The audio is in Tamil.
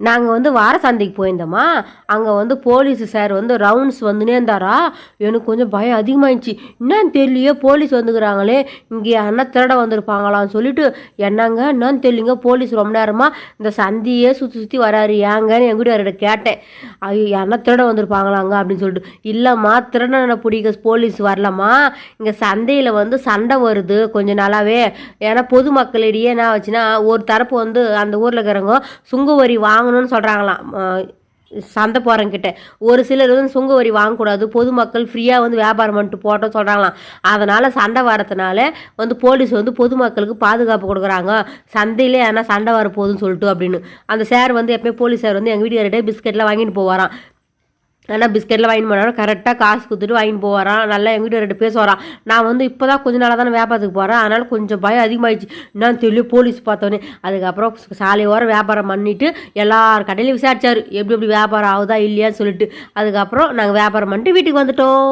நாங்கள் வந்து வார சந்தைக்கு போயிருந்தோமா? அங்கே வந்து போலீஸ் சார் வந்து ரவுண்ட்ஸ் வந்துனே இருந்தாரா? எனக்கு கொஞ்சம் பயம் அதிகமாகிடுச்சு என்னன்னு தெரியலையே போலீஸ் வந்துக்கிறாங்களே. இங்கே யாருன்னா திருட வந்திருப்பாங்களான்னு சொல்லிட்டு என்னங்க என்னன்னு தெரியலங்க போலீஸ் ரொம்ப நேரமாக இந்த சந்தையே சுற்றி சுற்றி வராரு ஏங்கன்னு என் வீட்டுக்காரர்கிட்ட கேட்டேன். ஐயோ யாருன்னா திருட வந்திருப்பாங்களாங்க அப்படின்னு சொல்லிட்டு. இல்லைம்மா திருடனை பிடிக்க போலீஸ் வரலம்மா. இங்கே சந்தையில் வந்து சண்டை வருது கொஞ்சம் நாளாகவே ஏன்னா பொதுமக்களிடையே என்ன ஆச்சுன்னா ஒரு தரப்பு வந்து அந்த ஊரில் இருக்கிறவங்க சுங்க வரி வாங்கணும்னு சொல்கிறாங்களாம் சந்தை போகிறவங்கிட்ட ஒரு சிலர் வந்து சுங்க வரி வாங்கக்கூடாது பொதுமக்கள் ஃப்ரீயாக வந்து வியாபாரம் பண்ணிட்டு போட்டோம் சொல்கிறாங்களாம் அதனால் சண்டை வரதுனால வந்து போலீஸ் வந்து பொதுமக்களுக்கு பாதுகாப்பு கொடுக்குறாங்க. சந்தையிலே ஆனால் சண்டை வர போகுதுன்னு சொல்லிட்டு அப்படின்னு. அந்த சார் வந்து எப்பயும் போலீஸ் சார் வந்து எங்கள் வீட்டுக்கார்ட்டே பிஸ்கெட்லாம் வாங்கிட்டு போவாராம். ஆனால் பிஸ்கெட்டில் வாங்கி போனாலும் கரெக்டாக காசு கொடுத்துட்டு வாங்கி போகிறான் நல்லா எங்கள் வீட்டு ரெண்டு வரான் நான் வந்து இப்போ தான் கொஞ்ச நாளாக தானே வியாபாரத்துக்கு போகிறேன் அதனால் கொஞ்சம் பயம் அதிகமாகிடுச்சு என்னன்னு தெரியும் போலீஸ் பார்த்தோன்னே. அதுக்கப்புறம் சாலை ஓரம் வியாபாரம் பண்ணிவிட்டு எல்லார் கடையிலையும் விசாரித்தார் எப்படி எப்படி வியாபாரம் ஆகுதா இல்லையான்னு சொல்லிட்டு. அதுக்கப்புறம் நாங்கள் வியாபாரம் பண்ணிட்டு வீட்டுக்கு வந்துட்டோம்.